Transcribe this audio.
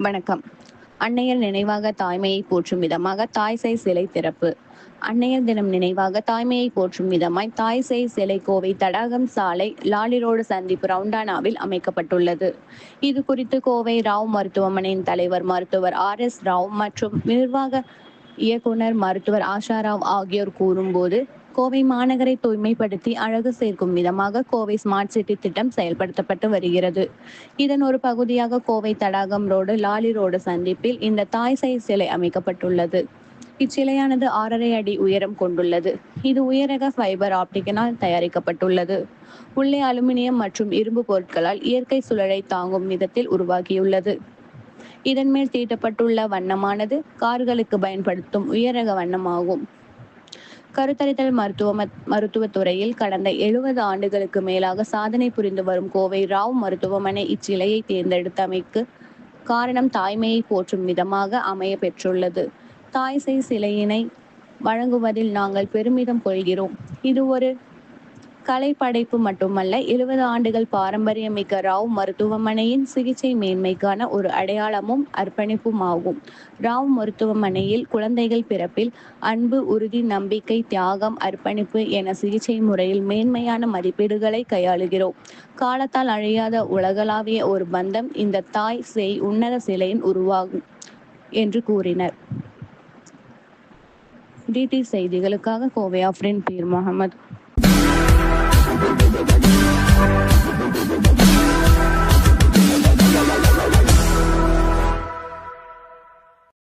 வணக்கம். அன்னையர் நினைவாக தாய்மையை போற்றும் விதமாக தாய் சை சிலை திறப்பு. அன்னையர் தினம் நினைவாக தாய்மையை போற்றும் விதமாய் தாய் சிலை கோவை தடாகம் சாலை லாலி ரோடு சந்திப்பு ரவுண்டானாவில் அமைக்கப்பட்டுள்ளது. இது குறித்து கோவை ராவ் மருத்துவமனையின் தலைவர் மருத்துவர் ஆர் எஸ் ராவ் மற்றும் நிர்வாக இயக்குனர் மருத்துவர் ஆஷாராவ் ஆகியோர் கூறும்போது கோவை மாநகரை தூய்மைப்படுத்தி அழகு சேர்க்கும் விதமாக கோவை ஸ்மார்ட் சிட்டி திட்டம் செயல்படுத்தப்பட்டு வருகிறது. இதன் ஒரு பகுதியாக Kovai Thadagam road Lawley road சந்திப்பில் இந்த தாய் சை சிலை அமைக்கப்பட்டுள்ளது. இச்சிலையானது ஆறரை அடி உயரம் கொண்டுள்ளது. இது உயரக ஃபைபர் ஆப்டிக்கினால் தயாரிக்கப்பட்டுள்ளது. உள்ளே அலுமினியம் மற்றும் இரும்பு பொருட்களால் இயற்கை சுழலை தாங்கும் விதத்தில் உருவாகியுள்ளது. இதன் மேல் தீட்டப்பட்டுள்ள வண்ணமானது கார்களுக்கு பயன்படுத்தும் உயரக வண்ணமாகும். கருத்தரித்தல் மருத்துவ மருத்துவத் துறையில் கடந்த எழுபது ஆண்டுகளுக்கு மேலாக சாதனை புரிந்து வரும் கோவை ராவ் மருத்துவமனை இச்சிலையை தேர்ந்தெடுத்தமைக்கு காரணம் தாய்மையை போற்றும் விதமாக அமைய பெற்றுள்ளது. தாய் சிலையினை வழங்குவதில் நாங்கள் பெருமிதம் கொள்கிறோம். இது ஒரு கலை படைப்பு மட்டுமல்ல எழுபது ஆண்டுகள் பாரம்பரியமிக்க ராவ் மருத்துவமனையின் சிகிச்சை மேன்மைக்கான ஒரு அடையாளமும் அர்ப்பணிப்பும் ஆகும் ராவ் மருத்துவமனையில் குழந்தைகள் பிறப்பில் அன்பு உறுதி நம்பிக்கை தியாகம் அர்ப்பணிப்பு என சிகிச்சை முறையில் மேன்மையான மதிப்பீடுகளை கையாளுகிறோம். காலத்தால் அழியாத உலகளாவிய ஒரு பந்தம் இந்த தாய் செய் உன்னத சிலையின் உருவாகும் என்று கூறினர். டிடி செய்திகளுக்காக கோவை ஆஃப்ரின் பீர் முகமது. Thank you.